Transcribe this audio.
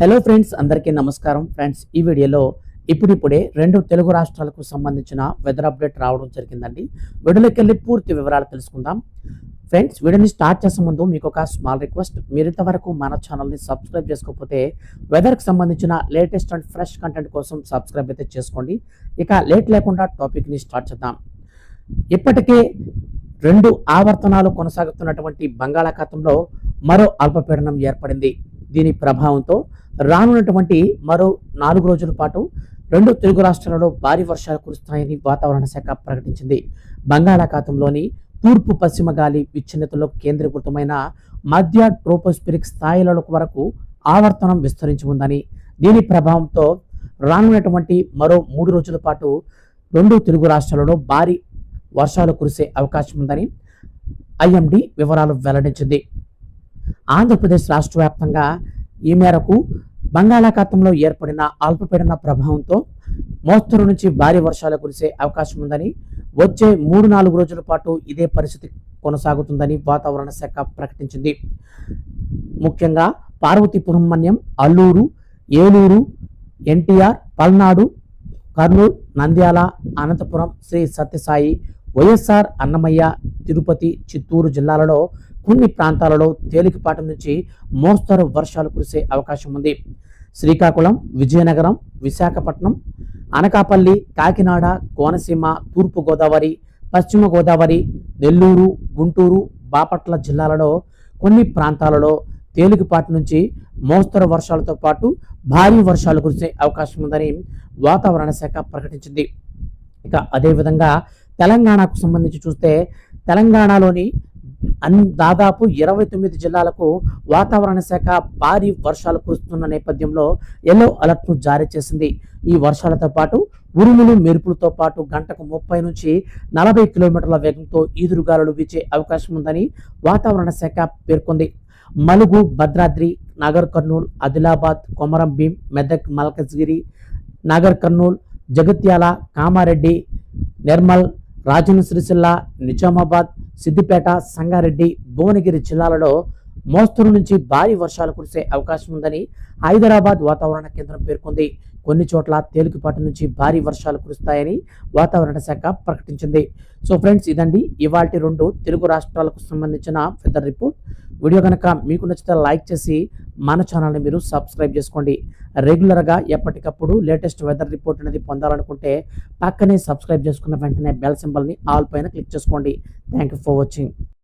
Hello friends అందరికీ నమస్కారం. Friends ఈ వీడియోలో ఇప్పుడిప్పుడే రెండు తెలుగు రాష్ట్రాలకు సంబంధించిన వెదర్ అప్డేట్ రావడం జరిగిందండి. వీడియోలోకి వెళ్ళి పూర్తి వివరాలు తెలుసుకుందాం. ఫ్రెండ్స్ వీడియోని స్టార్ట్ చేసే ముందు మీకు ఒక స్మాల్ రిక్వెస్ట్ మీరు ఇంతవరకు మన ఛానల్ని సబ్స్క్రైబ్ చేసుకోకపోతే వెదర్కి సంబంధించిన లేటెస్ట్ అండ్ ఫ్రెష్ కంటెంట్ కోసం సబ్స్క్రైబ్ అయితే చేసుకోండి. ఇక లేట్ లేకుండా టాపిక్ని స్టార్ట్ చేద్దాం. ఇప్పటికే రెండు ఆవర్తనాలు కొనసాగుతున్నటువంటి బంగాళాఖాతంలో మరో అల్పపీడనం ఏర్పడింది. దీని ప్రభావంతో రానున్నటువంటి మరో నాలుగు రోజుల పాటు రెండు తెలుగు రాష్ట్రాలలో భారీ వర్షాలు కురుస్తాయని వాతావరణ శాఖ ప్రకటించింది. బంగాళాఖాతంలోని తూర్పు పశ్చిమ గాలి విచ్ఛిన్నతలో కేంద్రీకృతమైన మధ్య ట్రోపోస్పిరిక్ స్థాయిల వరకు ఆవర్తనం విస్తరించి ఉందని దీని ప్రభావంతో రానున్నటువంటి మరో మూడు రోజుల పాటు రెండు తెలుగు రాష్ట్రాలలో భారీ వర్షాలు కురిసే అవకాశం ఉందని ఐఎండి వివరాలు వెల్లడించింది. ఆంధ్రప్రదేశ్ రాష్ట్ర వ్యాప్తంగా ఈ మేరకు బంగాళాఖాతంలో ఏర్పడిన అల్పపీడన ప్రభావంతో మోస్తరు నుంచి భారీ వర్షాలు కురిసే అవకాశం ఉందని వచ్చే మూడు నాలుగు రోజుల పాటు ఇదే పరిస్థితి కొనసాగుతుందని వాతావరణ శాఖ ప్రకటించింది. ముఖ్యంగా పార్వతీపురం మన్యం అల్లూరు ఏలూరు ఎన్టీఆర్ పల్నాడు కర్నూలు నంద్యాల అనంతపురం శ్రీ సత్యసాయి వైఎస్ఆర్ అన్నమయ్య తిరుపతి చిత్తూరు జిల్లాలలో కొన్ని ప్రాంతాలలో తేలికపాటి నుంచి మోస్తరు వర్షాలు కురిసే అవకాశం ఉంది. శ్రీకాకుళం విజయనగరం విశాఖపట్నం అనకాపల్లి కాకినాడ కోనసీమ తూర్పు గోదావరి పశ్చిమ గోదావరి నెల్లూరు గుంటూరు బాపట్ల జిల్లాలలో కొన్ని ప్రాంతాలలో తేలికపాటి నుంచి మోస్తరు వర్షాలతో పాటు భారీ వర్షాలు కురిసే అవకాశం ఉందని వాతావరణ శాఖ ప్రకటించింది. ఇక అదేవిధంగా తెలంగాణకు సంబంధించి చూస్తే తెలంగాణలోని అన్ దాదాపు ఇరవై తొమ్మిది జిల్లాలకు వాతావరణ శాఖ భారీ వర్షాలు కురుస్తున్న నేపథ్యంలో ఎల్లో అలర్ట్ను జారీ చేసింది. ఈ వర్షాలతో పాటు ఉరుములు మెరుపులతో పాటు గంటకు ముప్పై నుంచి నలభై కిలోమీటర్ల వేగంతో ఈదురుగాలులు వీచే అవకాశం ఉందని వాతావరణ శాఖ పేర్కొంది. మలుగు భద్రాద్రి నాగర్ కర్నూలు ఆదిలాబాద్ కొమరం భీం మెదక్ మల్కజ్గిరి నాగర్ కర్నూల్ జగిత్యాల కామారెడ్డి నిర్మల్ రాజన్ సిరిసిల్ల నిజామాబాద్ సిద్దిపేట సంగారెడ్డి భువనగిరి జిల్లాలలో మోస్తరు నుంచి భారీ వర్షాలు కురిసే అవకాశం ఉందని హైదరాబాద్ వాతావరణ కేంద్రం పేర్కొంది. కొన్ని చోట్ల తేలికపాటి నుంచి భారీ వర్షాలు కురుస్తాయని వాతావరణ శాఖ ప్రకటించింది. సో ఫ్రెండ్స్ ఇదండి ఇవాటి రెండు తెలుగు రాష్ట్రాలకు సంబంధించిన వెదర్ రిపోర్ట్. వీడియో కనుక మీకు నచ్చితే లైక్ చేసి మన ఛానల్ని మీరు సబ్స్క్రైబ్ చేసుకోండి. రెగ్యులర్గా ఎప్పటికప్పుడు లేటెస్ట్ వెదర్ రిపోర్ట్ అనేది పొందాలనుకుంటే పక్కనే సబ్స్క్రైబ్ చేసుకున్న వెంటనే బెల్ సింబల్ని ఆల్ పైన క్లిక్ చేసుకోండి. Thank you for watching.